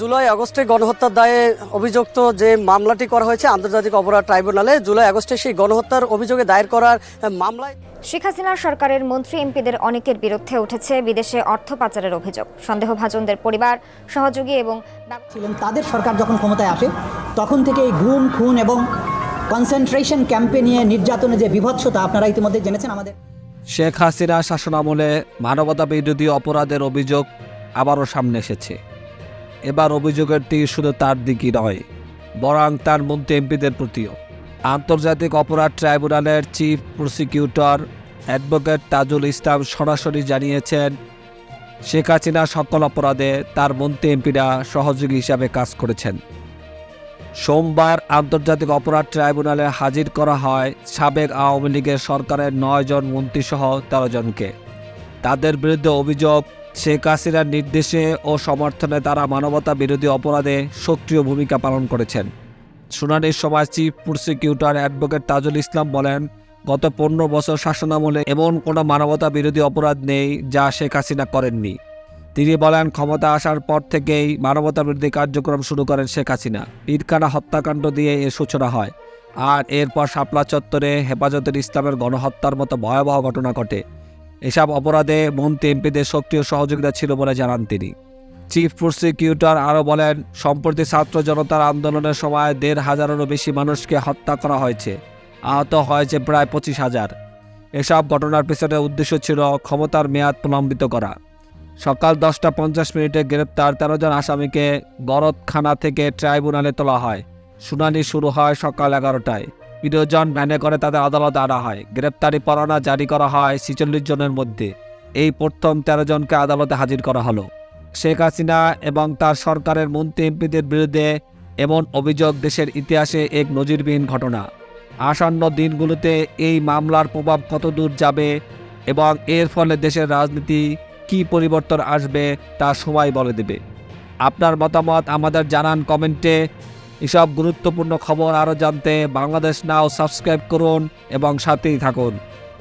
জুলাই আগস্টে গণহত্যার দায়ে অভিযুক্ত যে মামলাটি করা হয়েছে আন্তর্জাতিক অপরাধ ট্রাইব্যুনালে জুলাই আগস্টে সেই গণহত্যার অভিযোগে দায়ের করার মামলায় শেখ হাসিনা সরকারের মন্ত্রী এমপিদের অনেকের বিরুদ্ধে উঠেছে বিদেশে অর্থ পাচারের অভিযোগ। সন্দেহভাজনদের পরিবার সহযোগী এবং ছিলেন তাদের সরকার যখন ক্ষমতায় আসে তখন থেকে এই গুম খুন এবং কনসেন্ট্রেশন ক্যাম্পে নিয়ে নির্যাতনের যে বিভৎসতা আপনারা ইতিমধ্যে জেনেছেন আমাদের শেখ হাসিনা শাসনামলে মানবতা বিরোধী অপরাধের অভিযোগ আবারও সামনে এসেছে। এবার অভিযোগের তীর শুধু তার দিকই নয়, বরং তার মন্ত্রী এমপিদের প্রতিও। আন্তর্জাতিক অপরাধ ট্রাইব্যুনালের chief prosecutor advocate Tajul Islam সরাসরি জানিয়েছেন, শেখ হাসিনা সকল অপরাধে তার মন্ত্রী এমপিরা সহযোগী হিসাবে কাজ করেছেন। সোমবার আন্তর্জাতিক অপরাধ ট্রাইব্যুনালে হাজির করা হয় সাবেক আওয়ামী লীগের সরকারের নয় জন মন্ত্রীসহ তেরো জনকে। তাদের বিরুদ্ধে অভিযোগ শেখ হাসিনার নির্দেশে ও সমর্থনে তারা মানবতা বিরোধী অপরাধে সক্রিয় ভূমিকা পালন করেছেন। শুনানির সময় chief prosecutor advocate Tajul Islam বলেন, গত পনেরো বছর শাসনামলে এমন কোনো মানবতা বিরোধী অপরাধ নেই যা শেখ হাসিনা করেননি। তিনি বলেন, ক্ষমতা আসার পর থেকেই মানবতা বিরোধী কার্যক্রম শুরু করেন শেখ হাসিনা। পীরখানা হত্যাকাণ্ড দিয়ে এর সূচনা হয়। আর এরপর শাপলা চত্বরে হেফাজতের ইসলামের গণহত্যার মতো ভয়াবহ ঘটনা ঘটে। এসব অপরাধে মন্ত্রী, এমপিদের সক্রিয় সহযোগিতা ছিল বলে জানান তিনি। চিফ প্রসিকিউটর আরও বলেন, সম্প্রতি ছাত্র জনতার আন্দোলনের সময় দেড় হাজারেরও বেশি মানুষকে হত্যা করা হয়েছে। আহত হয়েছে প্রায় পঁচিশ হাজার। এসব ঘটনার পেছনে উদ্দেশ্য ছিল ক্ষমতার মেয়াদ প্রলম্বিত করা। সকাল দশটা পঞ্চাশ মিনিটে গ্রেপ্তার তেরো জন আসামিকে গরদখানা থেকে ট্রাইব্যুনালে তোলা হয়। শুনানি শুরু হয় সকাল এগারোটায়। প্রিয়জন ভ্যানে করে তাদের আদালতে আনা হয়। গ্রেপ্তারি পরোয়ানা জারি করা হয় ছিচল্লিশ জনের মধ্যে। এই প্রথম তেরো জনকে আদালতে হাজির করা হলো। শেখ হাসিনা এবং তার সরকারের মন্ত্রী এমপিদের বিরুদ্ধে এমন অভিযোগ দেশের ইতিহাসে এক নজিরবিহীন ঘটনা। আসন্ন দিনগুলোতে এই মামলার প্রভাব কতদূর যাবে এবং এর ফলে দেশের রাজনীতি কী পরিবর্তন আসবে তা সময় বলে দেবে। আপনার মতামত আমাদের জানান কমেন্টে। এসব গুরুত্বপূর্ণ খবর আরও জানতে বাংলাদেশ নাও সাবস্ক্রাইব করুন এবং সাথেই থাকুন।